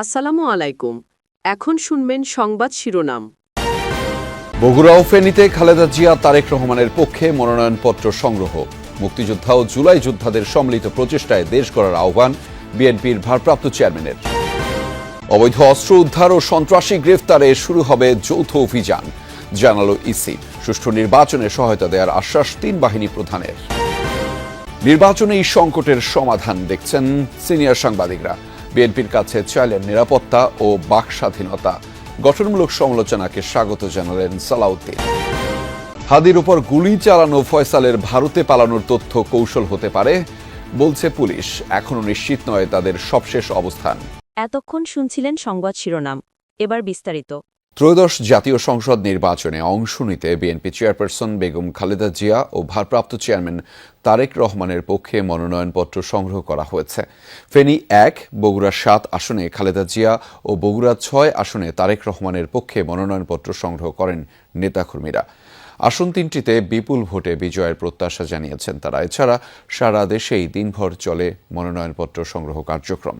আসসালামু আলাইকুম। এখন শুনবেন সংবাদ শিরোনাম। বগুড়া ও ফেনীতে খালেদা জিয়া, তারেক রহমানের পক্ষে মনোনয়নপত্র সংগ্রহ। মুক্তিযোদ্ধা ও জুলাই যোদ্ধাদের সম্মিলিত প্রচেষ্টায় দেশ গড়ার আহ্বান বিএনপির ভারপ্রাপ্ত চেয়ারম্যানের। অবৈধ অস্ত্র উদ্ধার ও সন্ত্রাসী গ্রেফতারে শুরু হবে যৌথ অভিযান, জানালো ইসি। সুষ্ঠু নির্বাচনে সহায়তা দেওয়ার আশ্বাস তিন বাহিনী প্রধানের। নির্বাচনে এই সংকটের সমাধান দেখছেন সিনিয়র সাংবাদিকরা। বিএনপির কাছে চাইলেন নিরাপত্তা ও বাক স্বাধীনতা গঠনমূলক সমালোচনাকে স্বাগত জানালেন সালাউদ্দিন। হাদির উপর গুলি চালানো ফয়সালের ভারতে পালানোর তথ্য কৌশল হতে পারে, বলছে পুলিশ। এখনও নিশ্চিত নয় তাদের সবশেষ অবস্থান। এতক্ষণ শুনছিলেন সংবাদ শিরোনাম। এবার বিস্তারিত। ত্রয়োদশ জাতীয় সংসদ নির্বাচনে অংশ নিতে বিএনপি চেয়ারপারসন বেগম খালেদা জিয়া ও ভারপ্রাপ্ত চেয়ারম্যান তারেক রহমানের পক্ষে মনোনয়নপত্র সংগ্রহ করা হয়েছে। ফেনী এক, বগুড়া সাত আসনে খালেদা জিয়া ও বগুড়া ছয় আসনে তারেক রহমানের পক্ষে মনোনয়নপত্র সংগ্রহ করেন নেতাকর্মীরা। আসন তিনটিতে বিপুল ভোটে বিজয়ের প্রত্যাশা জানিয়েছেন তারা। এছাড়া সারা দেশেই দিনভর চলে মনোনয়নপত্র সংগ্রহ কার্যক্রম।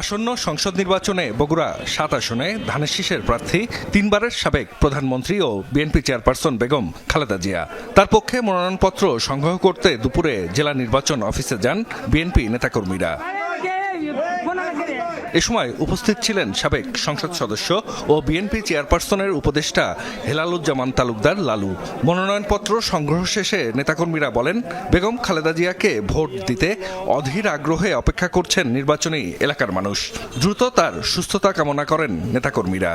আসন্ন সংসদ নির্বাচনে বগুড়া সাত আসনে ধানের শীষের প্রার্থী তিনবারের সাবেক প্রধানমন্ত্রী ও বিএনপি চেয়ারপারসন বেগম খালেদা জিয়া। তার পক্ষে মনোনয়নপত্র সংগ্রহ করতে দুপুরে জেলা নির্বাচন অফিসে যান বিএনপি নেতাকর্মীরা। এ সময় উপস্থিত ছিলেন সাবেক সংসদ সদস্য ও বিএনপি চেয়ারপারসনের উপদেষ্টা হেলালুজ্জামান তালুকদার লালু। মনোনয়নপত্র সংগ্রহ শেষে নেতাকর্মীরা বলেন বেগম খালেদা জিয়াকে ভোট দিতে অধীর আগ্রহে অপেক্ষা করছেন নির্বাচনী এলাকার মানুষ। দ্রুত তার সুস্থতা কামনা করেন নেতাকর্মীরা।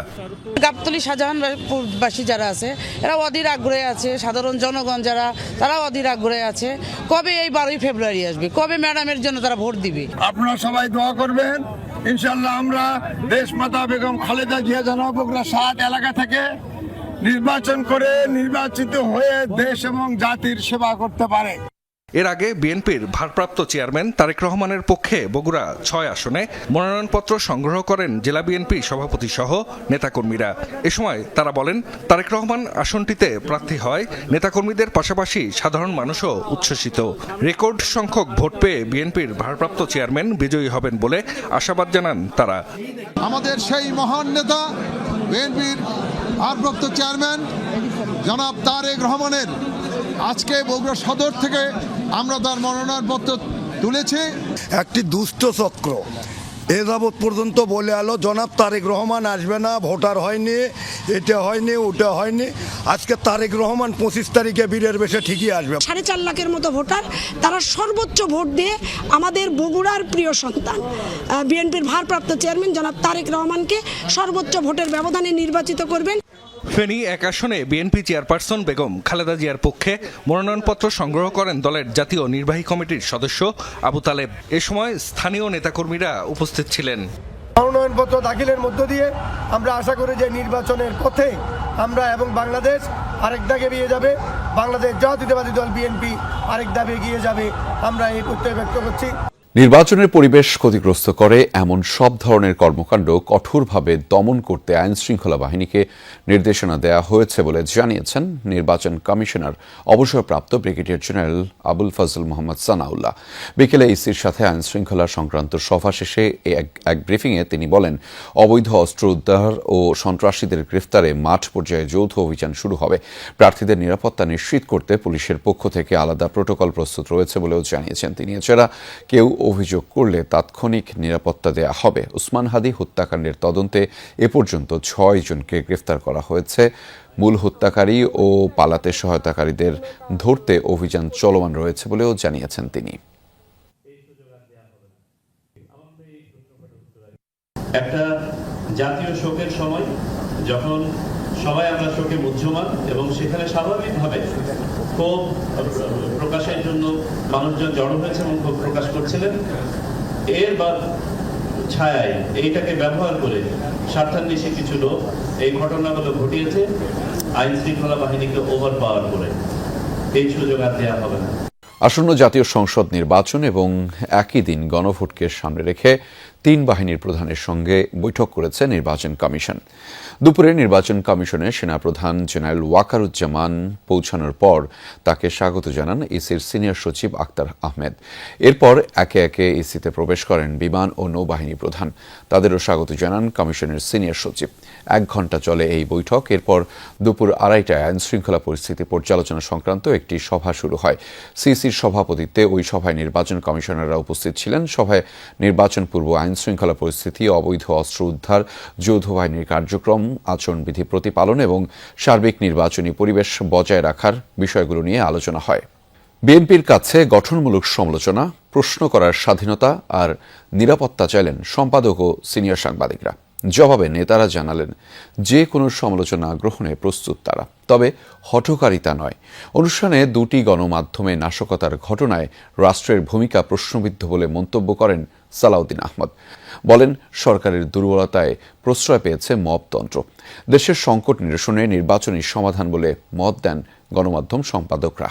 গাবতলি শাহজাহানবাসী যারা আছে এরা অধীর আগ্রহে আছে। সাধারণ জনগণ যারা তারা অধীর আগ্রহে আছে। কবে এই বারোই ফেব্রুয়ারি আসবে? কবে ম্যাডামের জন্য তারা ভোট দিবে? আপনারা সবাই দোয়া করবেন। ইনশাল্লাহ আমরা দেশ মাতা বেগম খালেদা জিয়া জনবগুড়া সাত এলাকা থেকে নির্বাচন করে নির্বাচিত হয়ে দেশ এবং জাতির সেবা করতে পারে। এর আগে বিএনপির ভারপ্রাপ্ত চেয়ারম্যান তারেক রহমানের পক্ষে বগুড়া ছয় আসনে মনোনয়নপত্র সংগ্রহ করেন জেলা বিএনপি সভাপতি সহ নেতাকর্মীরা। এ সময় তারা বলেন, তারেক রহমান আসনটিতে প্রার্থী হয়, নেতাকর্মীদের পাশাপাশি সাধারণ মানুষও উচ্ছ্বসিত। রেকর্ড সংখ্যক ভোট পেয়ে বিএনপির ভারপ্রাপ্ত চেয়ারম্যান বিজয়ী হবেন বলে আশাবাদ জানান তারা। আমাদের সেই মহান নেতা, বিএনপির ভারপ্রাপ্ত চেয়ারম্যান, জনাব তারেক রহমানের আজকে বগুড়া সদর থেকে আমরা তার মনোনয়নপত্র তুলেছি। একটি দুষ্ট চক্র। এ যাবৎ পর্যন্ত বলে আলো জনাব তারেক রহমান আসবে না ভোটার হয়নি এটা হয়নি ওটা হয়নি। আজকে তারেক রহমান পঁচিশ তারিখে বীরের বেশে ঠিকই আসবে। সাড়ে চার লাখের মতো ভোটার তারা সর্বোচ্চ ভোট দিয়ে আমাদের বগুড়ার প্রিয় সন্তান। বিএনপির ভারপ্রাপ্ত চেয়ারম্যান জনাব তারেক রহমানকে সর্বোচ্চ ভোটের ব্যবধানে নির্বাচিত করবেন। ফেনী এক আসনে বিএনপি চেয়ারপারসন বেগম খালেদা জিয়ার পক্ষে মনোনয়নপত্র সংগ্রহ করেন দলের জাতীয় নির্বাহী কমিটির সদস্য আবু তালেব। এ সময় স্থানীয় নেতাকর্মীরা উপস্থিত ছিলেন। মনোনয়নপত্র দাখিলের মধ্য দিয়ে আমরা আশা করি যে নির্বাচনের পথে আমরা এবং বাংলাদেশ আরেক দাগে এগিয়ে যাবে। বাংলাদেশ জাতীয়তাবাদী দল বিএনপি আরেক দাবে এগিয়ে যাবে। আমরা এই প্রত্যয় ব্যক্ত করছি। নির্বাচনের পরিবেশ ক্ষতিগ্রস্ত করে এমন সব ধরনের কর্মকাণ্ড কঠোরভাবে দমন করতে আইন শৃঙ্খলা বাহিনীকে নির্দেশনা দেওয়া হয়েছে বলে জানিয়েছেন নির্বাচন কমিশনার অবসরপ্রাপ্ত ব্রিগেডিয়ার জেনারেল আবুল ফজল মোহাম্মদ সানাউল্লাহ। বিকেলে ইসির সাথে আইন শৃঙ্খলা সংক্রান্ত সভা শেষে এক ব্রিফিংয়ে তিনি বলেন, অবৈধ অস্ত্র উদ্ধার ও সন্ত্রাসীদের গ্রেফতারে মাঠ পর্যায়ে যৌথ অভিযান শুরু হবে। প্রার্থীদের নিরাপত্তা নিশ্চিত করতে পুলিশের পক্ষ থেকে আলাদা প্রোটোকল প্রস্তুত রয়েছে বলেও জানিয়েছেন তিনি। এছাড়া কেউ অভিযোগ করলে তাৎক্ষণিক নিরাপত্তা দেয়া হবে। উসমান হাদি হত্যাকাণ্ডের তদন্তে এ পর্যন্ত ছয় জনকে গ্রেফতার করা হয়েছে। মূল হত্যাকারী ও পালাতে সহায়তাকারীদের ধরতে অভিযান চলমান রয়েছে বলেও জানিয়েছেন তিনি। একটা জাতীয় শোকের সময় যখন সবাই আমরা শোকে মুহ্যমান এবং সেখানে স্বাভাবিকভাবে ক্ষোভ প্রকাশের জন্য মানুষজন জড়ো হয়েছে এবং ক্ষোভ প্রকাশ করছিলেন। এর বা ছায়ায় এইটাকে ব্যবহার করে স্বার্থান্বেষী কিছু লোক এই ঘটনাগুলো ঘটিয়েছে। আইন শৃঙ্খলা বাহিনীকে ওভার পাওয়ার করে এই সুযোগ আর দেওয়া হবে না। আসন্ন জাতীয় সংসদ নির্বাচন এবং একই দিন গণভোটকে সামনে রেখে তিন বাহিনীর প্রধানের সঙ্গে বৈঠক করেছে নির্বাচন কমিশন। দুপুরে নির্বাচন কমিশনে সেনাপ্রধান জেনারেল ওয়াকারুজ্জামান পৌঁছানোর পর তাকে স্বাগত জানান ইসির সিনিয়র সচিব আক্তার আহমেদ। এরপর একে একে ইসিতে প্রবেশ করেন বিমান ও নৌবাহিনী প্রধান। তাদেরও স্বাগত জানান কমিশনের সিনিয়র সচিব। এক ঘণ্টা চলে এই বৈঠক। এরপর দুপুর আড়াইটায় আইন শৃঙ্খলা পরিস্থিতি পর্যালোচনা সংক্রান্ত একটি সভা শুরু হয়। সিসির সভাপতিত্বে ওই সভায় নির্বাচন কমিশনাররা উপস্থিত ছিলেন। সভায় নির্বাচন পূর্ব আইন শৃঙ্খলা পরিস্থিতি, অবৈধ অস্ত্র উদ্ধার, যৌথ বাহিনীর কার্যক্রম আচরণবিধি প্রতিপালন এবং সার্বিক নির্বাচনী পরিবেশ বজায় রাখার বিষয়গুলো নিয়ে আলোচনা হয়। বিএনপির কাছে গঠনমূলক সমালোচনা, প্রশ্ন করার স্বাধীনতা আর নিরাপত্তা চাইলেন সম্পাদক ও সিনিয়র সাংবাদিকরা। জবাবে নেতারা জানালেন, যে কোনো সমালোচনা গ্রহণে প্রস্তুত তারা। তবে হঠকারিতা নয়। অনুষ্ঠানে দুটি গণমাধ্যমে নাশকতার ঘটনায় রাষ্ট্রের ভূমিকা প্রশ্নবিদ্ধ বলে মন্তব্য করেন সালাউদ্দিন আহমদ। বলেন, সরকারের দুর্বলতায় প্রশ্রয় পেয়েছে মবতন্ত্র। দেশের সংকট নিরসনে নির্বাচনী সমাধান বলে মত দেন গণমাধ্যম সম্পাদকরা।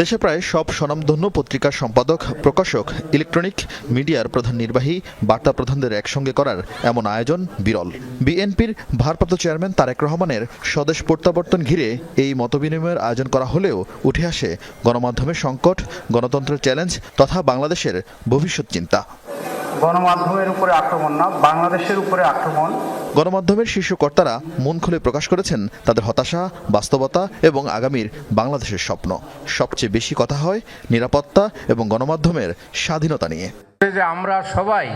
দেশে প্রায় সব স্বনামধন্য পত্রিকার সম্পাদক, প্রকাশক, ইলেকট্রনিক মিডিয়ার প্রধান নির্বাহী, বার্তা প্রধানদের একসঙ্গে করার এমন আয়োজন বিরল। বিএনপির ভারপ্রাপ্ত চেয়ারম্যান তারেক রহমানের স্বদেশ প্রত্যাবর্তন ঘিরে এই মতবিনিময়ের আয়োজন করা হলেও উঠে আসে গণমাধ্যমের সংকট, গণতন্ত্রের চ্যালেঞ্জ তথা বাংলাদেশের ভবিষ্যৎ চিন্তা। গণমাধ্যমের উপরে আক্রমণ না বাংলাদেশের উপরে আক্রমণ। গণমাধ্যমের শীর্ষ কর্তারা মন খুলে প্রকাশ করেছেন তাদের হতাশা বাস্তবতা এবং আগামীর বাংলাদেশের স্বপ্ন। সবচেয়ে বেশি কথা হয় নিরাপত্তা এবং গণমাধ্যমের স্বাধীনতা নিয়ে। যে আমরা সবাই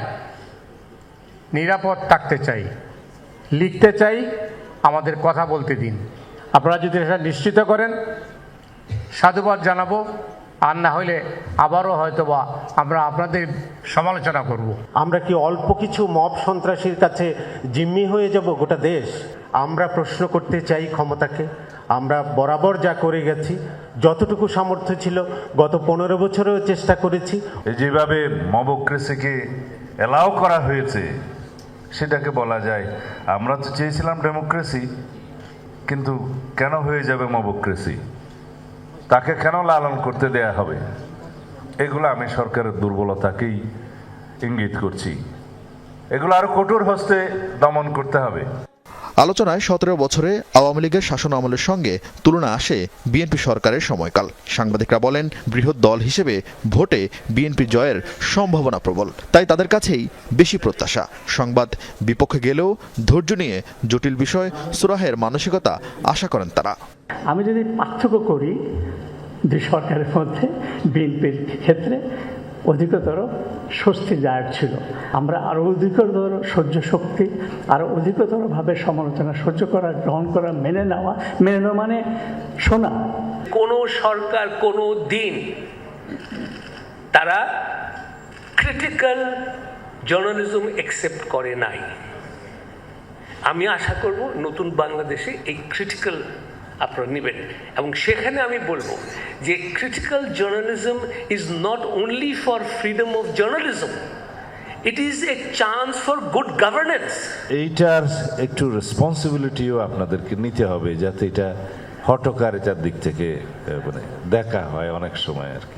নিরাপদ থাকতে চাই লিখতে চাই আমাদের কথা বলতে দিন। আপনারা যদি এটা নিশ্চিত করেন সাধুবাদ জানাব। আর না হলে আবারও হয়তোবা আমরা আপনাদের সমালোচনা করব। আমরা কি অল্প কিছু মব সন্ত্রাসীর কাছে জিম্মি হয়ে যাব গোটা দেশ? আমরা প্রশ্ন করতে চাই ক্ষমতাকে। আমরা বরাবর যা করে গেছি যতটুকু সামর্থ্য ছিল গত পনেরো বছরেও চেষ্টা করেছি। যেভাবে মবক্রেসিকে এলাও করা হয়েছে সেটাকে বলা যায় আমরা তো চেয়েছিলাম ডেমোক্রেসি কিন্তু কেন হয়ে যাবে মবক্রেসি? তাকে কেন লালন করতে দেয়া হবে? এগুলো আমি সরকারের দুর্বলতাকেই ইঙ্গিত করছি। এগুলো আরও কঠোর হস্তে দমন করতে হবে। আলোচনায় সতেরো বছরে আওয়ামী লীগের শাসন আমলের সঙ্গে তুলনা আসে বিএনপি সরকারের সময়কাল। সাংবাদিকরা বলেন বৃহৎ দল হিসেবে ভোটে বিএনপি জয়ের সম্ভাবনা প্রবল। তাই তাদের কাছেই বেশি প্রত্যাশা। সংবাদ বিপক্ষে গেলেও ধৈর্য নিয়ে জটিল বিষয় সুরাহের মানসিকতা আশা করেন তারা। আমি যদি পার্থক্য করি দুই সরকারের মধ্যে বিএনপির ক্ষেত্রে অধিকতর স্বস্তি স্বস্তিদায়ক ছিল। আমরা আরও অধিকতর সহ্য শক্তি, আরও অধিকতরভাবে সমালোচনা সহ্য করা, গ্রহণ করা, মেনে নেওয়া মেনে নেওয়া মানে শোনা। কোনো সরকার, কোনো দিন তারা ক্রিটিক্যাল জার্নালিজম একসেপ্ট করে নাই। আমি আশা করব নতুন বাংলাদেশে এই ক্রিটিক্যাল আপনারা নেবেন। এবং সেখানে আমি বলব যে critical journalism is not only for freedom of journalism it is a chance for good governance এইটার একটু রেসপন্সিবিলিটিও আপনাদেরকে নিতে হবে, যাতে এটা হটকারিতার দিক থেকে মানে দেখা হয় অনেক সময় আর কি।